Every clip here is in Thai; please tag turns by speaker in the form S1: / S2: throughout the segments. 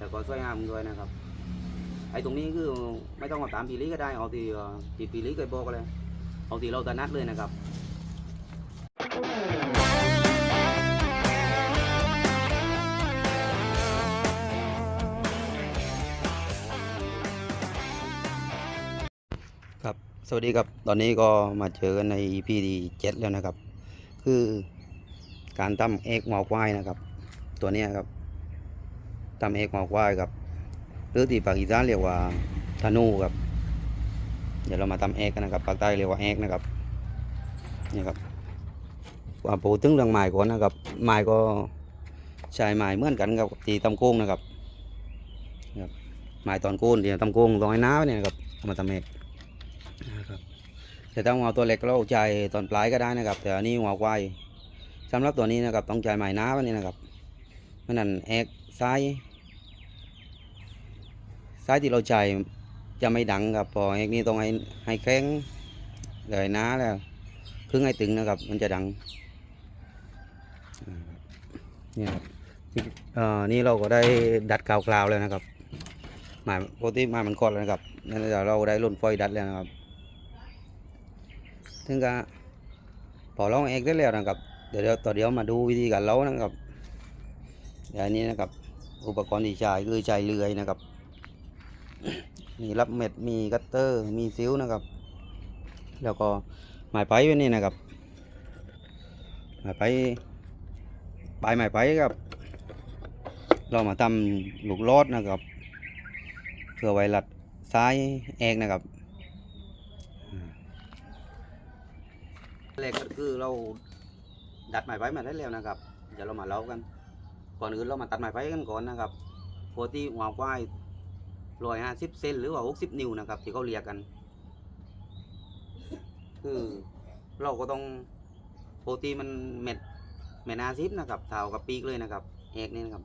S1: แต่ก็ช่วยงามด้วยนะครับ ไอ้ตรงนี้คือไม่ต้องเอาตามปีลีก็ได้ เอาที่ที่ปีลีเคยบอกก็เลย เอาที่เราถนัดเลยนะครับครับ สวัสดีครับ ตอนนี้ก็มาเจอกันใน EP ที่เจ็ดแล้วนะครับ คือการทำเอกหมอกควายนะครับ ตัวนี้ครับ ทำเอกหมอกควายครับหรือที่ปากอีสานเรียกว่าธนูครับ เดี๋ยวเรามาทำเอกกันนะครับปากใต้เรียกว่าเอกนะครับนี่ครับว่าปูถึงเรื่องไม้ก่อนนะครับไม้ก็ใช้ไม้เหมือนกันกับที่ตำโค้งนะครับครับไม้ตอนโก้นที่ตำโค้งตรงไอ้น้าเนี่ยนะครับเอามาทำเอกนะครับแต่ถ้าเอาตัวเล็กเราใจตอนปลายก็ได้นะครับ แต่อันนี้หัวควายสำหรับตัวนี้นะครับต้องใจายไม้น้าวันนี้นะครับเพราะนั้นเอกซ้ายซ้ายที่เราใจายจะไม่ดังครับพอเอกนี้ต้องให้ให้แข็งเลยน้าแล้วครึ่งให้ตึงนะครับ มันจะดังนี่ครับเอ่อนี่เราก็ได้ดัดกาวกราวแล้วนะครับหมายปกติมามันกอดแล้วนะครับนั่นเราได้รุ่นไฟดัดแล้วนะครับถึงก็พอเราเอกได้แล้วนะครับ เดี๋ยวต่อเดี๋ยวมาดูวิธีการเล้านะครับเดี๋ยวนนี้นะครับ อุปกรณ์ที่ใช้คือใช้เลื่อยนะครับ มีรับเม็ดมีกัตเตอร์ มีซิวนะครับ แล้วก็ไม้ไปไว้นี่นะครับไม้ไปปลายไม้ไปครับ เรามาทำลูกลอดนะครับเพื่อไว้หลัดซ้ายเอกนะครับแรกก็คือเราดัดไม้ไผ่มาได้แล้วนะครับ เดี๋ยวเรามาเล่ากัน ก่อนอื่นเรามาตัดไม้ไผ่กันก่อนนะครับปกติหัวควาย ร้อยห้าสิบเซนหรือว่าหกสิบนิ้วนะครับ ที่เขาเรียกกัน คือ เราก็ต้องโปกติมันเม็ดเม็ดอาซิบนะครับเท่ากับปีกเลยนะครับเอกนี่นะครับ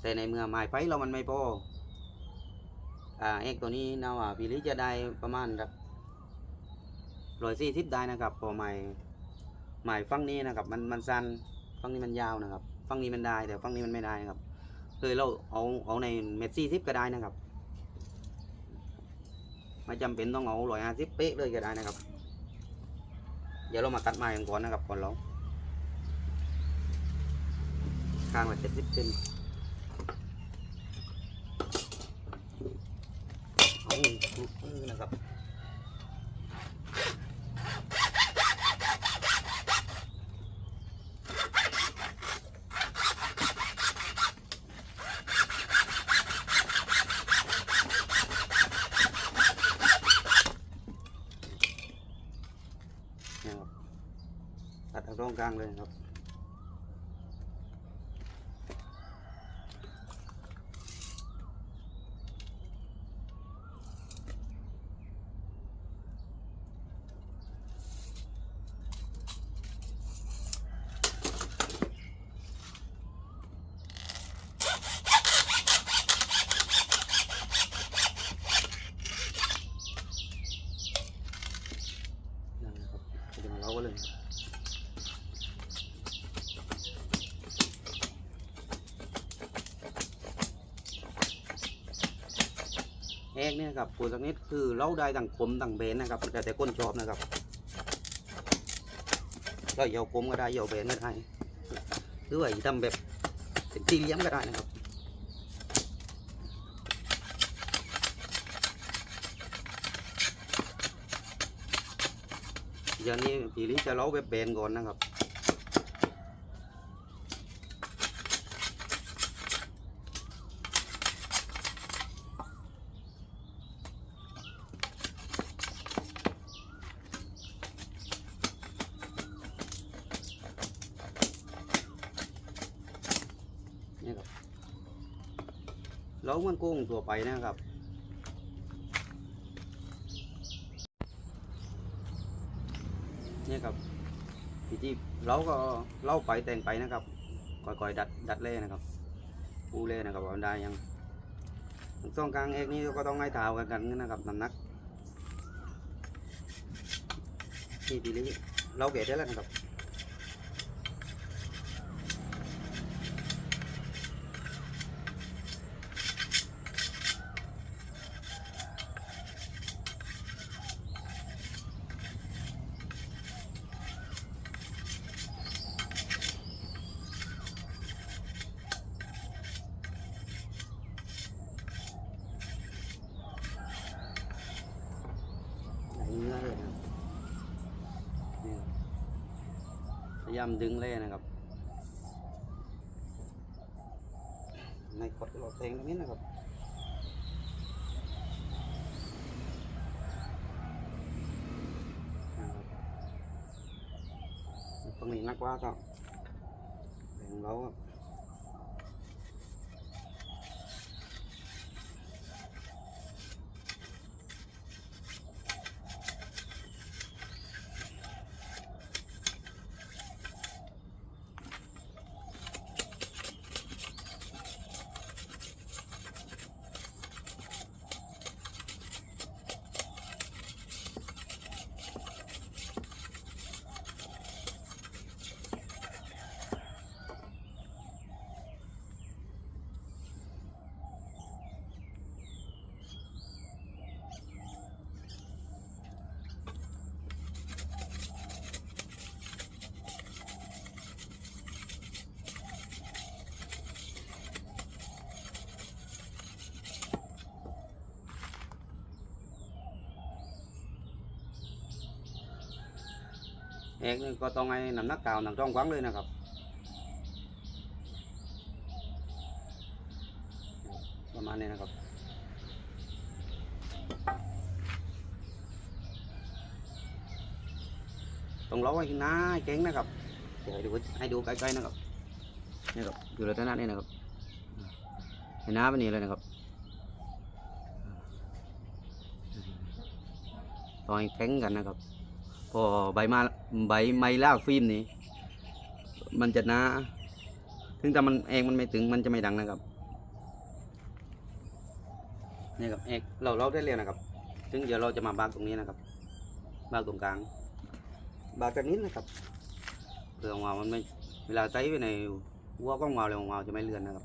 S1: แต่ในเมื่อไม้ไผ่เรามันไม่พออ่าเอกตัวนี้นะว่าปีลิจะได้ประมาณสักร้อยสี่สิบได้นะครับพอหมายหมายฝั่งนี้นะครับ มันมันสั้นฝั่งนี้มันยาวนะครับฝั่งนี้มันได้แต่ฝั่งนี้มันไม่ได้นะครับเลยเราเอาเอาในเมตรสี่สิบก็ได้นะครับ ไม่จำเป็นต้องเอาร้อยห้าสิบเป๊ะเลยก็ได้นะครับ เดี๋ยวเรามาตัดไม้กันก่อนนะครับก่อนเราข้างละเจ็ดสิบเซนเอาเออนะครับ เนี่ยครับตัดเอาตรง กลางเลยครับ นั่นนะครับเดี๋ยวมาเล่ากันเลย แอกเนี่ยครับปูสักนิดคือเล่าได้ต่างคมต่างเบนนะครับแต่แต่ก้นชอบนะครับก็เหยาคมก็ได้เหยาเบนก็ได้หรือว่าทำแบบเป็นสี่เลี่ยมก็ได้นะครับอย่างนี้พี่ลิจะเล่าแบบเบนก่อนนะครับ กุ้งตัวไปนะครับเนี่ยครับที่ที่เราก็เล่าไปแต่งไปนะครับก่อยๆดัดดัดเล่นะครับปูเล่นะครับวันได้ยังช่องกลางเอกนี่ก็ต้องให้เท้ากันกันนะครับน้ำหนักที่ทีนี้เราเกะได้แล้วนะครับายามดึงเลยนะครับ ในกดหลอดแทงตรงนี้นะครับตรงนี้นักว่าก็แบ่งเราครับ เอกนี่ก็ต้องให้น้ำหนักเก่าหนังจ้องกว้างเลยนะครับประมาณนี้นะครับต้องร้อยหน้าให้เก่งนะครับเดี๋ยวให้ดูให้ดูใกล้ๆนะครับนี่ครับอยู่ลักษณะนี้นะครับให้น้าเป็นนี้เลยนะครับต้องแข็งกันนะครับ พอใบมาใบไม้ล่าฟิล์มนี้ มันจะหนาถึงแต่มันเองมันไม่ถึงมันจะไม่ดังนะครับนี่ครับเอกเราเราได้เรียนนะครับถึงเดี๋ยวเราจะมาบากตรงนี้นะครับบากตรงกลางบากจากนี้นะครับเพื่อของเรามันไม่เวลาใส่ไปในวัวก้องวาวเลยของเราจะไม่เลื่อนนะครับ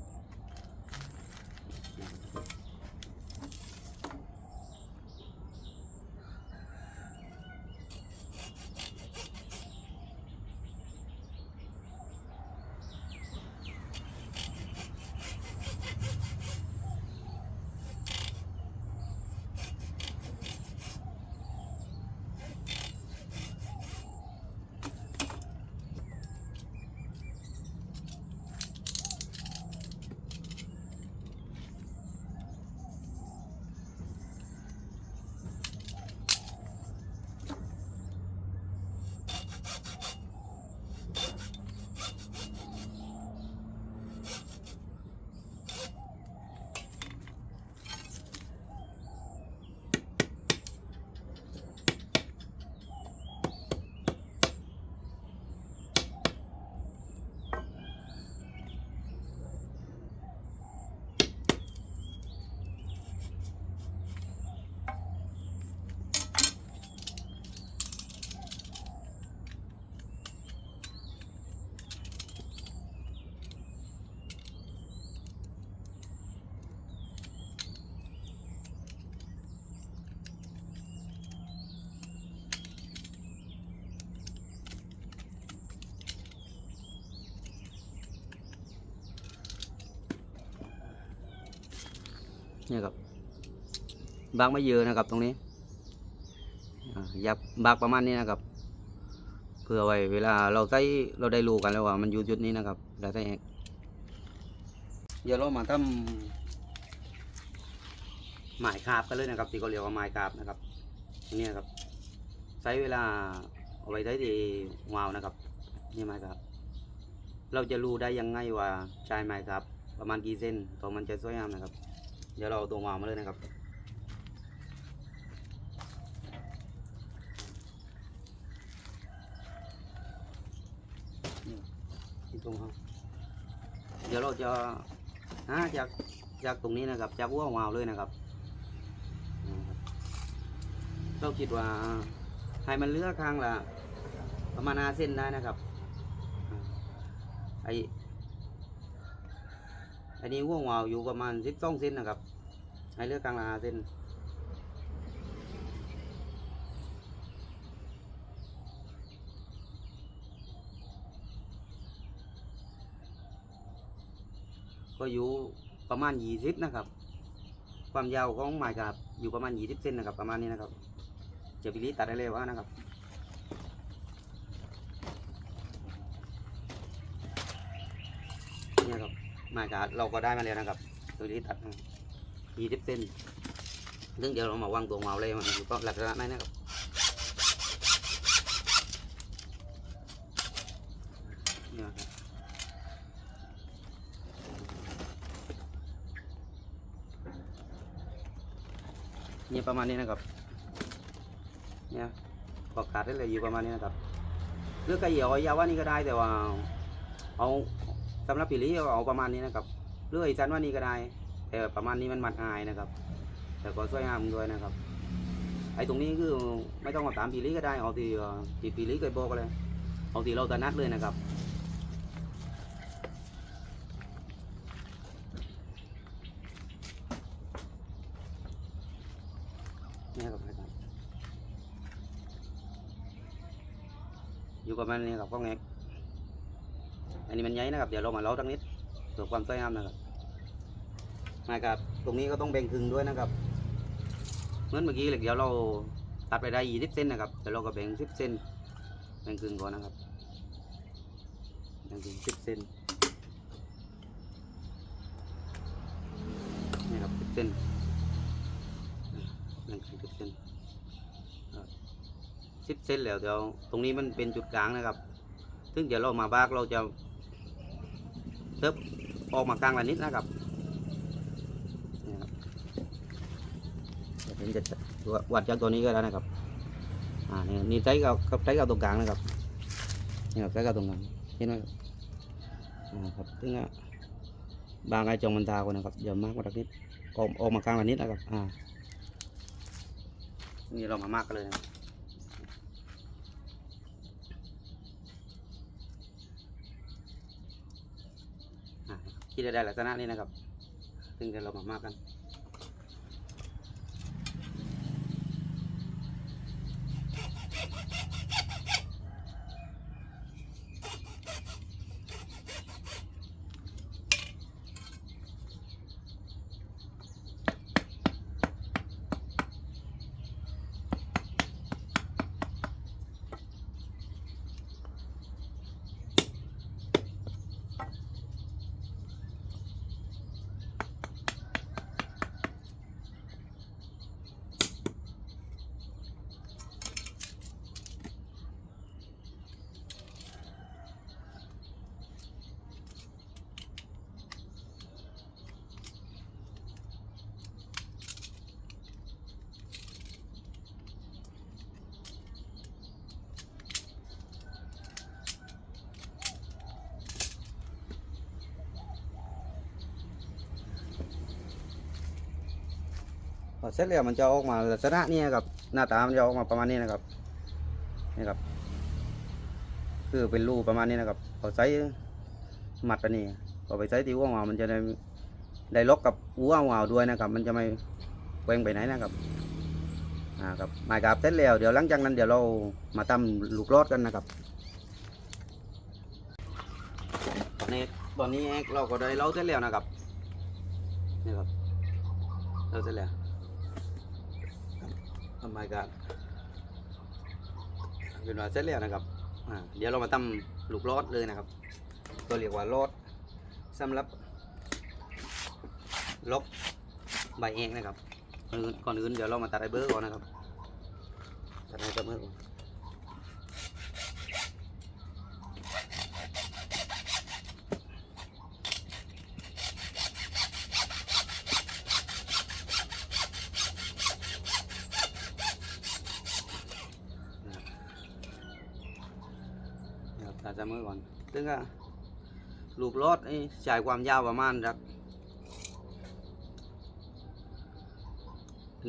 S1: บากไม่เยอะนะครับตรงนี้ยากบากประมาณนี้นะครับ เพื่อไว้เวลาเราใส่เราได้รู้กันแล้วว่ามันอยู่จุดนี้นะครับแล้วใส่เอกเดี๋ยวเรามาทำหมายคาบกันเลยนะครับที่เขาเรียกว่าหมายคาบนะครับนนี้นะครับใช้เวลาเอาไว้ใช้ที่วาวนะครับนี่หมายคาบเราจะรู้ได้ยังไงว่าใช้หมายคาบประมาณกี่เส้นตัวมันจะสวยงามนะครับ เดี๋ยวเราเอาตัววางมาเลยนะครับ ตรงเขาเดี๋ยวเราจะหาจากจากตรงนี้นะครับ จากหัววาวเลยนะครับ เราคิดว่าให้มันเลือกข้างละประมาณห้าเส้นได้นะครับอ่าไออันนี้ห่วงวาวอยู่ประมาณสิบสองเซนนะครับ ให้เลือกกลางละห้าเซน ก็อยู่ประมาณยี่สิบนะครับ ความยาวของไม้กับอยู่ประมาณยี่สิบเซนนะครับ ประมาณนี้นะครับเจบิลีตัดได้เร็วนะครับนี่ครับไม้กับเราก็ได้มาแล้วนะครับตัวนี้ตัดยี่สิบเซนซึ่งเดี๋ยวเรามาวางตัวเงาเลยมันก็หลักษณะนั้นนะครับ ประมาณนี้นะครับ เนี่ยพอขาดได้เลยอยู่ประมาณนี้นะครับเลือกกระเหยี่ยวยาวว่านี่ก็ได้แต่ว่า เอาสำหรับปีนี้เอาประมาณนี้นะครับเลือกอีจันว่านี่ก็ได้ แต่ประมาณนี้มันมัดอายนะครับ แต่ก็สวยงามด้วยนะครับ ไอ้ตรงนี้คือไม่ต้องมาตามปีนี้ก็ได้เอาที่เอ่อที่ปีนี้เคยบอกเลยเอาที่เราถนัดเลยนะครับ นี่ครับอยู่ประมาณนี้ครับก็แงกอันนี้มันใหญ่นะครับ เดี๋ยวเรามาเล้าตั้งนิดเพื่อความสวยงามนะครับนะครับ ตรงนี้ก็ต้องแบ่งครึ่งด้วยนะครับ เหมือนเมื่อกี้เลยเดี๋ยวเราตัดไปได้ยี่สิบเซนนะครับเดี๋ยวเราก็แบ่งสิบเซนแบ่งครึ่งก่อนนะครับแบ่งครึ่งสิบเซนนี่ครับสิบเซน แบ่งครึ่งสิบเซนสิบเซนแล้วเดี๋ยวตรงนี้มันเป็นจุดกลางนะครับ ซึ่งเดี๋ยวเรามาบากเราจะเทิบออกมากลางละนิดนะครับเดี๋ยวผมจะวัดจากตัวนี้ก็ได้นะครับ อ่า นี่นี่ใช้กับใช้กับตรงกลางนะครับ นี่ครับใช้กับตรงกลางเห็นไหมครับอ่าครับซึ่งบางไอ้จงมันตาคนนะครับเดี๋ยวมากมาสักนิดออกออกมากลางละนิดนะครับ อ่า นี่เรามามากกันเลยนะคิดได้ลักษณะนี้นะครับ ซึ่งเดี๋ยวเรามามากกัน เสร็จแล้วมันจะออกมาลักษณะนี้ครับหน้าตามันจะออกมาประมาณนี้นะครับนี่ครับ คือเป็นรูประมาณนี้นะครับพอใส่มัดอันนี้พอไปใส่ที่หัวาวมันจะได้ได้ล็อกกับหัวหวาวด้วยนะครับ มันจะไม่แหวงไปไหนนะครับอ่าครับหมายกับเสร็จแล้วเดี๋ยวหลังจากนั้นเดี๋ยวเรามาทำลูกรอดกันนะครับตอนนี้ตอนนี้เราก็ได้เล่าเสร็จแล้วนะครับนี่ครับเล่าเสร็จแล้ว ทำไมกันเป็นว่าเสร็จแล้วนะครับเดี๋ยวเรามาทำลูกรอดเลยนะครับ ตัวเรียกว่ารอดสำหรับลบใบเองนะครับก่อนอื่นก่อนอื่นเดี๋ยวเรามาตัดไอเบอร์ก่อนนะครับตัดไอเบอร์ก่อนนะครับตัดไอเบอ ร์ก่อนซึ่งก็ลูกรอดนี่ใช้ความยาวประมาณสัก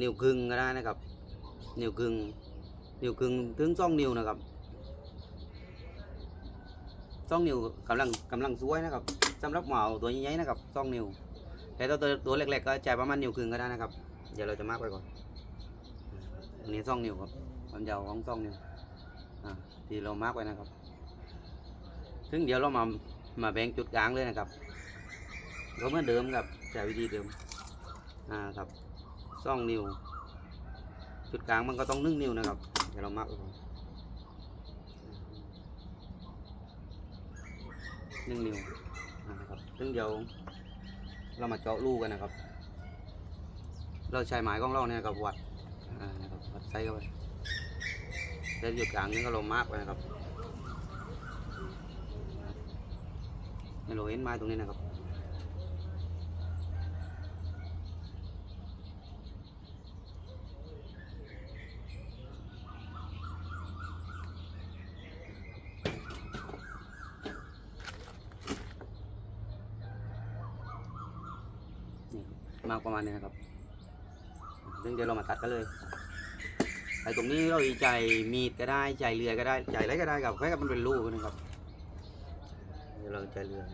S1: นิ้วครึ่งก็ได้นะครับ นิ้วครึ่งนิ้วครึ่งถึงสองนิ้วนะครับสองนิ้วกำลังกำลังสวยนะครับสำหรับหมาตัวใหญ่ๆนะครับสองนิ้วแต่ตัวตัวตัวเล็กๆก็ใช้ประมาณนิ้วครึ่งก็ได้นะครับ เดี๋ยวเราจะมากไปก่อนอันนี้สองนิ้วครับความยาวของสองนิ้วอ่าที่เรามากไว้นะครับ ซึ่งเดี๋ยวเรามามาแบ่งจุดกลางเลยนะครับก็เหมือนเดิมครับใช้วิธีเดิมอ่าครับสองนิ้วจุดกลางมันก็ต้องนึ่งนิ้วนะครับเดี๋ยวเรามักไว้ก่อนหนึ่งนิ้วนะครับซึ่งเดี๋ยวเรามาเจาะรูกันนะครับ เราใช้ไม้ของเราเนี่ยกับวัดอ่านะครับวัดไซส์เข้าไปเส้นอยู่กลางนี้ก็ลงมากไปนะครับ ให้เราเห็นไม้ตรงนี้นะครับ นี่มากประมาณนี้นะครับซึ่งเดี๋ยวเรามาตัดกันเลยไอ้ตรงนี้เราใจมีดก็ได้ใจเรือก็ได้ใจอะไรก็ได้ครับแค่กับมันเป็นลูกนะครับ เราจะเรือน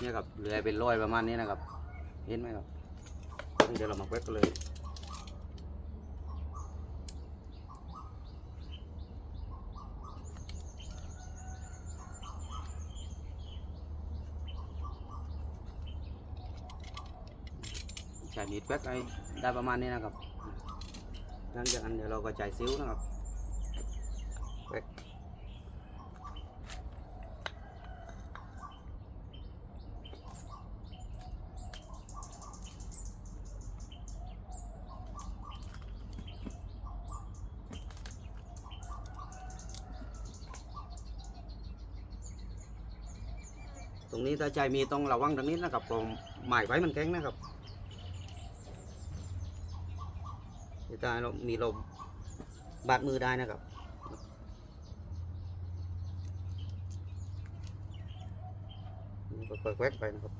S1: เนี่ยครับเรือเป็นร้อยประมาณนี้นะครับ เห็นไหมครับซึ่งเดี๋ยวเรามาเว็บกันเลย ใช้มีดแป๊กไอ้ได้ประมาณนี้นะครับหลังจากนั้นเดี๋ยวเราก็จ่ายซิ้วนะครับแป๊กตรงนี้ถ้าใจมีต้องระวังตรงนี้นะครับผมหมายไว้มันแข็งนะครับ เดี๋ยว จะให้เรามีลมบาดมือได้นะครับก็ค่อยๆแวกไปนะครับ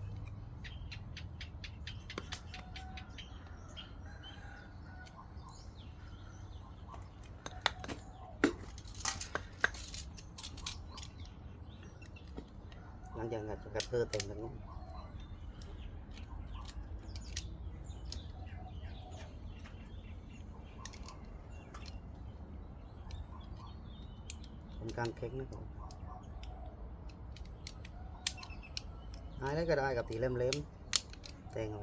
S1: หลังจากนั้นจะกระเทอเต็มแล้วนี้เป็น การเค้กนะครับหายเล็ก็ได้กับตีเล่มๆแตงเอา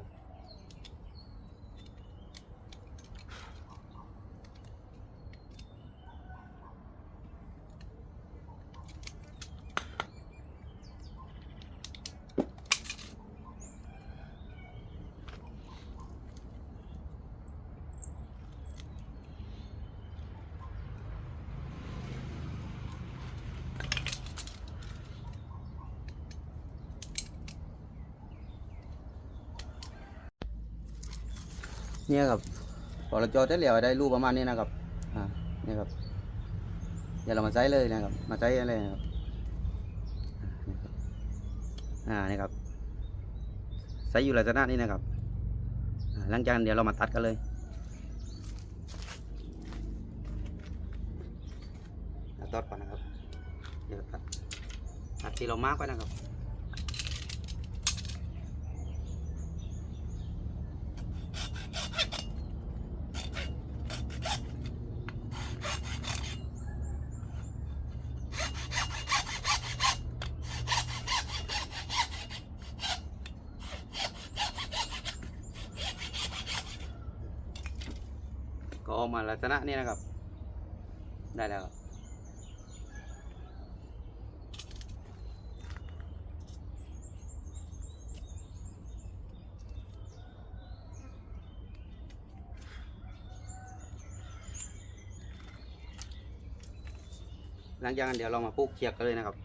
S1: เนี่ยครับพอเราจอดได้แล้วได้รูปประมาณนี้นะครับอ่านี่ครับเดี๋ยวเรามาใช้เลยนะครับ มาใช้อะไรนะครับอ่านี่ครับใช้อยู่ลักษณะนี้นะครับหลังจากนั้นเดี๋ยวเรามาตัดกันเลยตัดตอดก่อนนะครับเดี๋ยวตัดตัดที่เรามาร์กไว้นะครับ ก็ออกมาลัก ษณะนี้นะครับ ได้แล้วหลังจากนั้นเดี๋ยวเรามาปลูกเชือกกันเลยนะครับ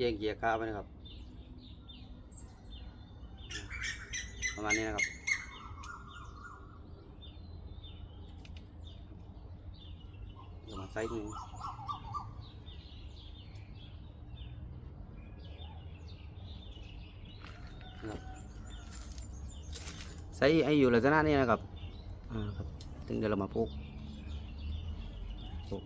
S1: ยงเกียร์ค้าไปนะครับ ประมาณนี้นะครับเดี๋ยวมาไซส์นึงไซส์ไออยู่ลักษณะนี้นะครับอ่าครับ ถึงเดี๋ยวเรามาพูกพูก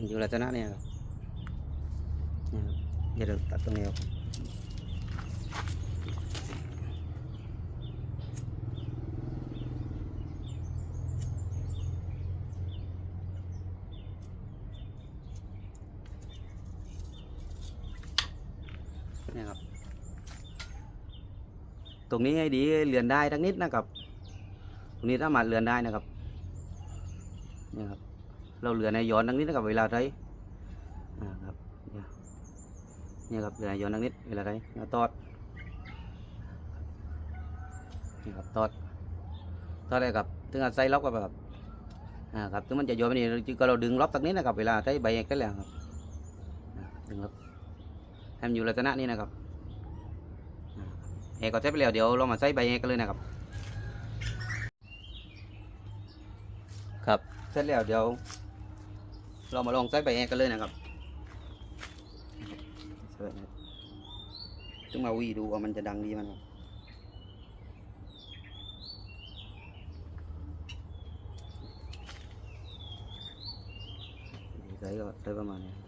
S1: มันอยู่ลักษณะนี้ครับนี่ครับเดี๋ยวเราตัดตรงนี้ออกนี่ครับ ตรงนี้ให้ดีเลือนได้ทั้งนิดนะครับ ตรงนี้สามาเลือนได้นะครับ เราเหลือในย้อนทั้งนิดนะครับเวลาใช้อ่าครับเนี่ยครับเหลือในย้อนทั้งนิดเวลาใช้เนี่ตอดนี่ครับตอดตอดอะไรครับถึงอาจใส่ล็อกกับแบบอ่าครับถึงมันจะย้อนไปนี่ก็เราดึงล็อกตรงนี้นะครับเวลาใช้ใบเอกได้แล้วครับดึงล็อกให้มันอยู่ลักษณะนี้นะครับเอกก็ใช้ไปแล้วเดี๋ยวเรามาใส่ใบเอกกันเลยนะครับ ครับเสร็จแล้วเดี๋ยว เรามาลองใส่ใบแอกันเลยนะครับใส่ใบแอร์ต้องมาวีดูว่ามันจะดังดีมันครับใส่ก็ใส่ประมาณนี้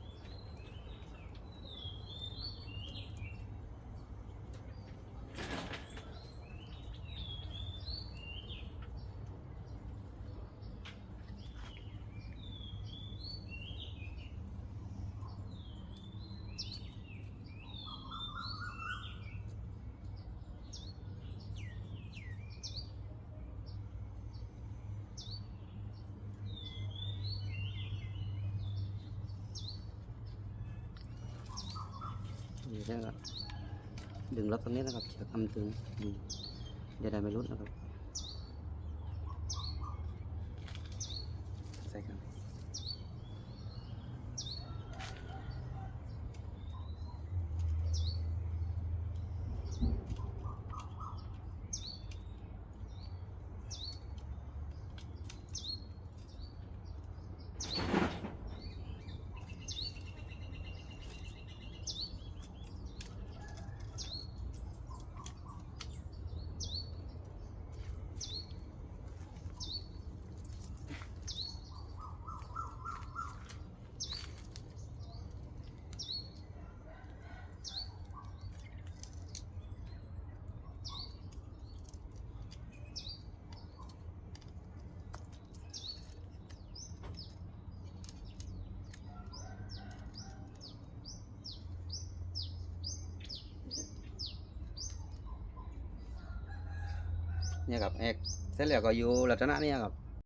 S1: นี่แล้วก็ดึงล็อกตรงนี้นะครับเชือกทำตึงเดี๋ยวได้ไม่รุดนะครับ เนี่ยครับแอกเสร็จแล้วก็อยู่ลักษณะเนี้ครับ